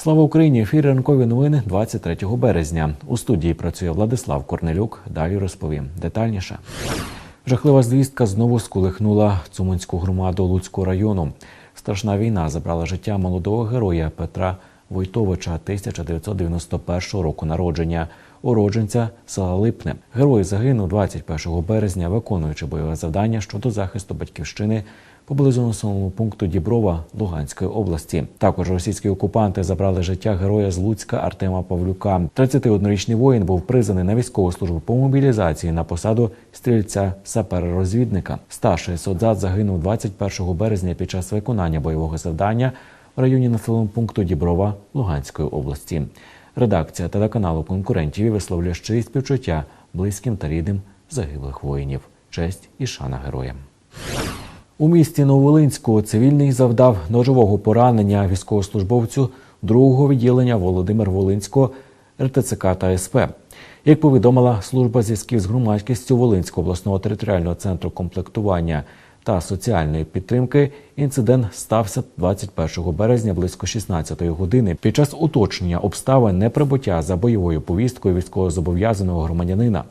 Слава Україні! Ефір ранкові новини 23 березня. У студії працює Владислав Корнелюк. Далі розповім детальніше. Жахлива звістка знову сколихнула Цуманську громаду Луцького району. Страшна війна забрала життя молодого героя Петра Войтовича 1991 року народження, уродженця села Липне. Герой загинув 21 березня, виконуючи бойове завдання щодо захисту батьківщини поблизу населеного пункту Діброва Луганської області. Також російські окупанти забрали життя героя з Луцька Артема Павлюка. 31-річний воїн був призваний на військову службу по мобілізації на посаду стрільця сапера-розвідника. Старший солдат загинув 21 березня під час виконання бойового завдання в районі населеного пункту Діброва Луганської області. Редакція телеканалу конкурентів висловлює щирі співчуття близьким та рідним загиблих воїнів. Честь і шана героям. У місті Новолинську цивільний завдав ножового поранення військовослужбовцю другого відділення Володимир Волинського РТЦК та СП. Як повідомила служба зв'язків з громадськістю Волинського обласного територіального центру комплектування та соціальної підтримки, інцидент стався 21 березня близько 16 години під час уточнення обставин неприбуття за бойовою повісткою військовозобов'язаного громадянина.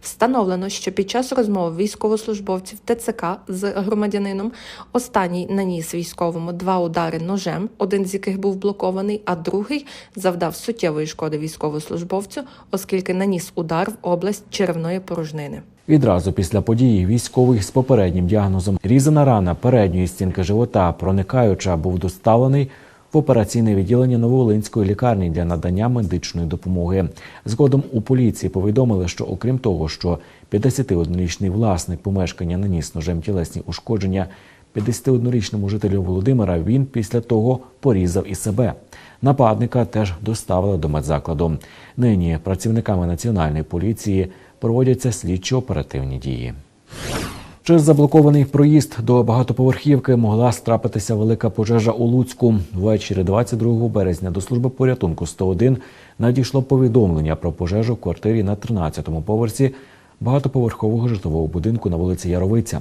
Встановлено, що під час розмови військовослужбовців ТЦК з громадянином останній наніс військовому два удари ножем, один з яких був блокований, а другий завдав суттєвої шкоди військовослужбовцю, оскільки наніс удар в область черевної порожнини. Відразу після події військовий з попереднім діагнозом різана рана передньої стінки живота, проникаюча, був доставлений в операційне відділення Нововолинської лікарні для надання медичної допомоги. Згодом у поліції повідомили, що окрім того, що 51-річний власник помешкання наніс ножем тілесні ушкодження 51-річному жителю Володимира, він після того порізав і себе. Нападника теж доставили до медзакладу. Нині працівниками національної поліції проводяться слідчо-оперативні дії. Через заблокований проїзд до багатоповерхівки могла страпитися велика пожежа у Луцьку. Ввечері 22 березня до служби порятунку 101 надійшло повідомлення про пожежу в квартирі на 13-му поверсі багатоповерхового житлового будинку на вулиці Яровиця.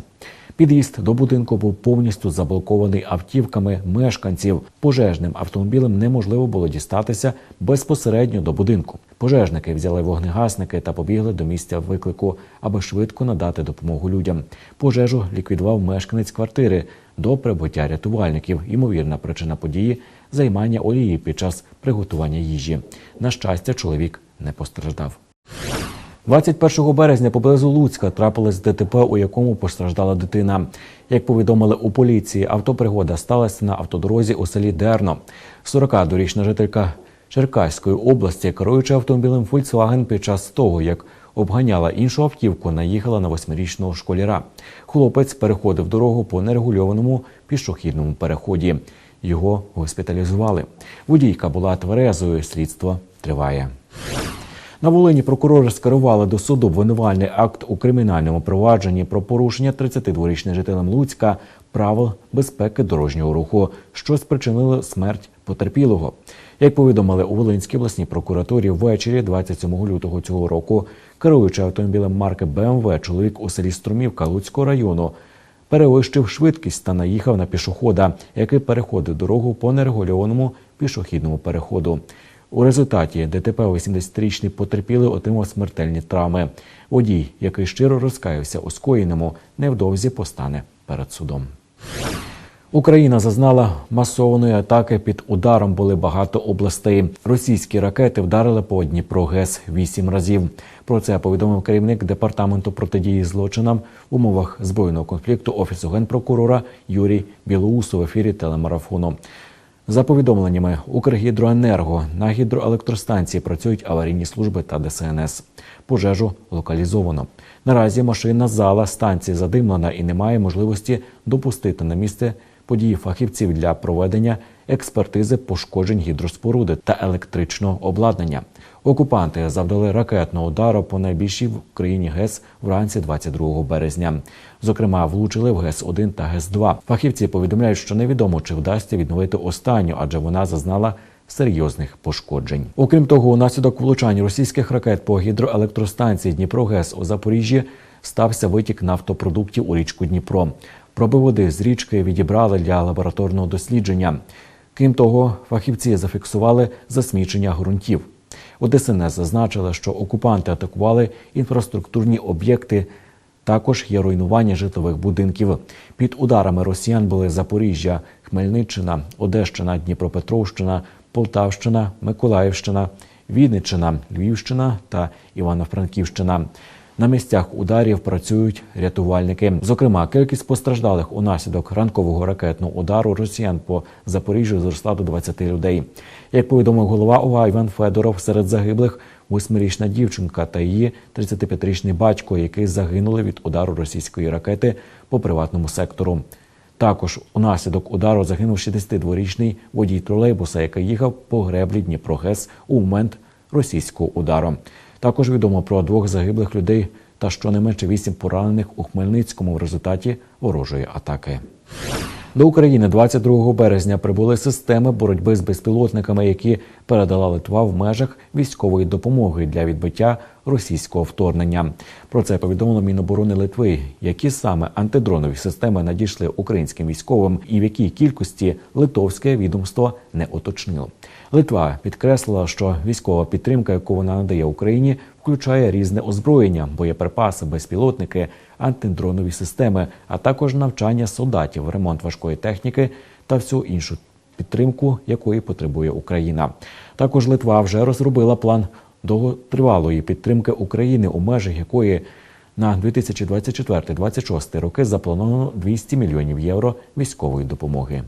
Під'їзд до будинку був повністю заблокований автівками мешканців. Пожежним автомобілем неможливо було дістатися безпосередньо до будинку. Пожежники взяли вогнегасники та побігли до місця виклику, аби швидко надати допомогу людям. Пожежу ліквідував мешканець квартири до прибуття рятувальників. Ймовірна причина події займання олії під час приготування їжі. На щастя, чоловік не постраждав. 21 березня поблизу Луцька трапилось ДТП, у якому постраждала дитина. Як повідомили у поліції, автопригода сталася на автодорозі у селі Дерно. 40-дорічна жителька Черкаської області, керуючи автомобілем Volkswagen під час того, як обганяла іншу автівку, наїхала на восьмирічного школяра. Хлопець переходив дорогу по нерегульованому пішохідному переході. Його госпіталізували. Водійка була тверезою. Слідство триває. На Волині прокурори скерували до суду обвинувальний акт у кримінальному провадженні про порушення 32-річним жителем Луцька правил безпеки дорожнього руху, що спричинило смерть потерпілого. Як повідомили у Волинській обласній прокуратурі, ввечері 27 лютого цього року, керуючи автомобілем марки БМВ, чоловік у селі Струмівка Луцького району перевищив швидкість та наїхав на пішохода, який переходив дорогу по нерегульованому пішохідному переходу. У результаті ДТП 80-річний потерпілий отримав смертельні травми. Водій, який щиро розкаявся у скоєному, невдовзі постане перед судом. Україна зазнала масованої атаки. Під ударом були багато областей. Російські ракети вдарили по Дніпро ГЕС вісім разів. Про це повідомив керівник департаменту протидії злочинам в умовах збройного конфлікту офісу генпрокурора Юрій Білоусов в ефірі телемарафону. За повідомленнями Укргідроенерго на гідроелектростанції працюють аварійні служби та ДСНС. Пожежу локалізовано. Наразі машинна зала станції задимлена і немає можливості допустити на місце події фахівців для проведення експертизи пошкоджень гідроспоруди та електричного обладнання. Окупанти завдали ракетного удару по найбільшій в Україні ГЕС вранці 22 березня. Зокрема, влучили в ГЕС 1 та ГЕС 2 Фахівці повідомляють, що невідомо чи вдасться відновити останню, адже вона зазнала серйозних пошкоджень. Окрім того, унаслідок влучань російських ракет по гідроелектростанції Дніпрогес у Запоріжжі стався витік нафтопродуктів у річку Дніпро. Проби води з річки відібрали для лабораторного дослідження. Крім того, фахівці зафіксували засмічення ґрунтів. У ДСНС зазначили, що окупанти атакували інфраструктурні об'єкти. Також є руйнування житлових будинків. Під ударами росіян були Запоріжжя, Хмельниччина, Одещина, Дніпропетровщина, Полтавщина, Миколаївщина, Вінниччина, Львівщина та Івано-Франківщина. На місцях ударів працюють рятувальники. Зокрема, кількість постраждалих унаслідок ранкового ракетного удару росіян по Запоріжжю зросла до 20 людей. Як повідомив голова ОВА Іван Федоров, серед загиблих восьмирічна дівчинка та її 35-річний батько, які загинули від удару російської ракети по приватному сектору. Також унаслідок удару загинув 62-річний водій тролейбуса, який їхав по греблі Дніпро-ГЕС у момент російського удару. Також відомо про двох загиблих людей та щонайменше вісім поранених у Хмельницькому в результаті ворожої атаки. До України 22 березня прибули системи боротьби з безпілотниками, які передала Литва в межах військової допомоги для відбиття російського вторгнення. Про це повідомило Міноборони Литви. Які саме антидронові системи надійшли українським військовим і в якій кількості литовське відомство не уточнило. Литва підкреслила, що військова підтримка, яку вона надає Україні, включає різне озброєння, боєприпаси, безпілотники, антидронові системи, а також навчання солдатів, ремонт важкої техніки та всю іншу підтримку, якої потребує Україна. Також Литва вже розробила план довготривалої підтримки України, у межах якої на 2024-2026 роки заплановано 200 мільйонів євро військової допомоги.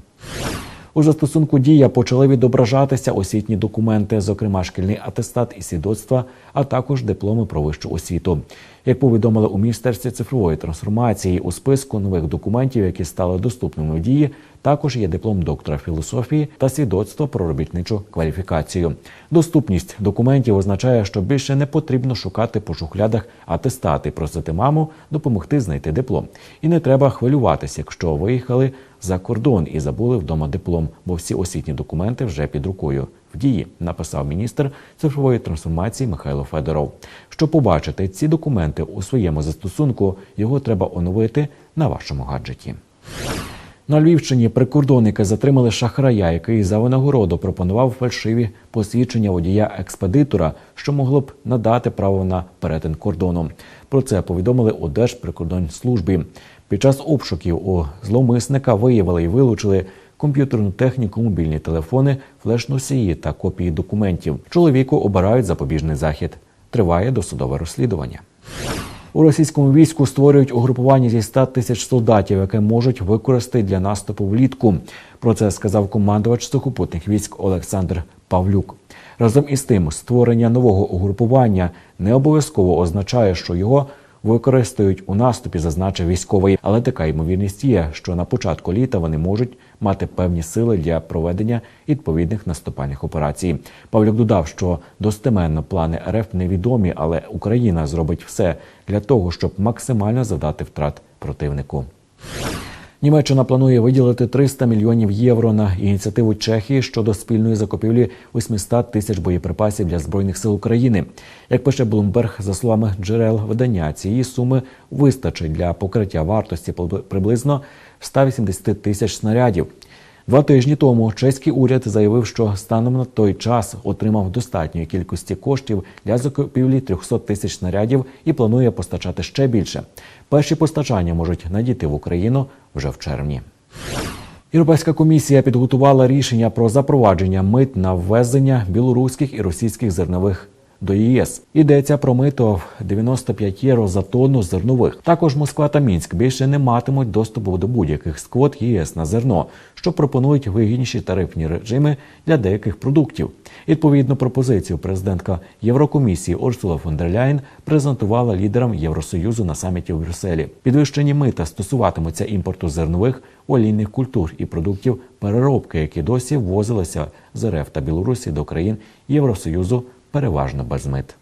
У застосунку дія почали відображатися освітні документи, зокрема шкільний атестат і свідоцтва, а також дипломи про вищу освіту. Як повідомили у міністерстві цифрової трансформації, у списку нових документів, які стали доступними в дії, також є диплом доктора філософії та свідоцтво про робітничу кваліфікацію. Доступність документів означає, що більше не потрібно шукати по шухлядах атестати, просити маму допомогти знайти диплом. І не треба хвилюватися, якщо виїхали за кордон і забули вдома диплом, бо всі освітні документи вже під рукою. В дії написав міністр цифрової трансформації Михайло Федоров. Щоб побачити ці документи у своєму застосунку, його треба оновити на вашому гаджеті. На Львівщині прикордонники затримали шахрая, який за винагороду пропонував фальшиві посвідчення водія експедитора, що могло б надати право на перетин кордону. Про це повідомили у Держприкордонслужбі. Під час обшуків у зловмисника виявили і вилучили комп'ютерну техніку, мобільні телефони, флеш-носії та копії документів. Чоловіку обирають запобіжний захід. Триває досудове розслідування. У російському війську створюють угрупування зі 100 тисяч солдатів, яке можуть використати для наступу влітку. Про це сказав командувач сухопутних військ Олександр Павлюк. Разом із тим, створення нового угрупування не обов'язково означає, що його використають у наступі, зазначив військовий. Але така ймовірність є, що на початку літа вони можуть мати певні сили для проведення відповідних наступальних операцій. Павлюк додав, що достеменно плани РФ невідомі, але Україна зробить все для того, щоб максимально завдати втрат противнику. Німеччина планує виділити 300 мільйонів євро на ініціативу Чехії щодо спільної закупівлі 800 тисяч боєприпасів для збройних сил України. Як пише Блумберг, за словами джерел видання, цієї суми вистачить для покриття вартості приблизно 180 тисяч снарядів. Два тижні тому чеський уряд заявив, що станом на той час отримав достатньої кількості коштів для закупівлі 300 тисяч снарядів і планує постачати ще більше. Перші постачання можуть надійти в Україну вже в червні. Європейська комісія підготувала рішення про запровадження мит на ввезення білоруських і російських зернових до ЄС. Йдеться про мито в 95 євро за тонну зернових. Також Москва та Мінськ більше не матимуть доступу до будь-яких з квот ЄС на зерно, що пропонують вигідніші тарифні режими для деяких продуктів. Відповідну пропозицію президентка Єврокомісії Урсула фон дер Ляєн презентувала лідерам Євросоюзу на саміті у Брюсселі. Підвищені мита стосуватимуться імпорту зернових, олійних культур і продуктів переробки, які досі ввозилися з РФ та Білорусі до країн Євросоюзу переважно без мит.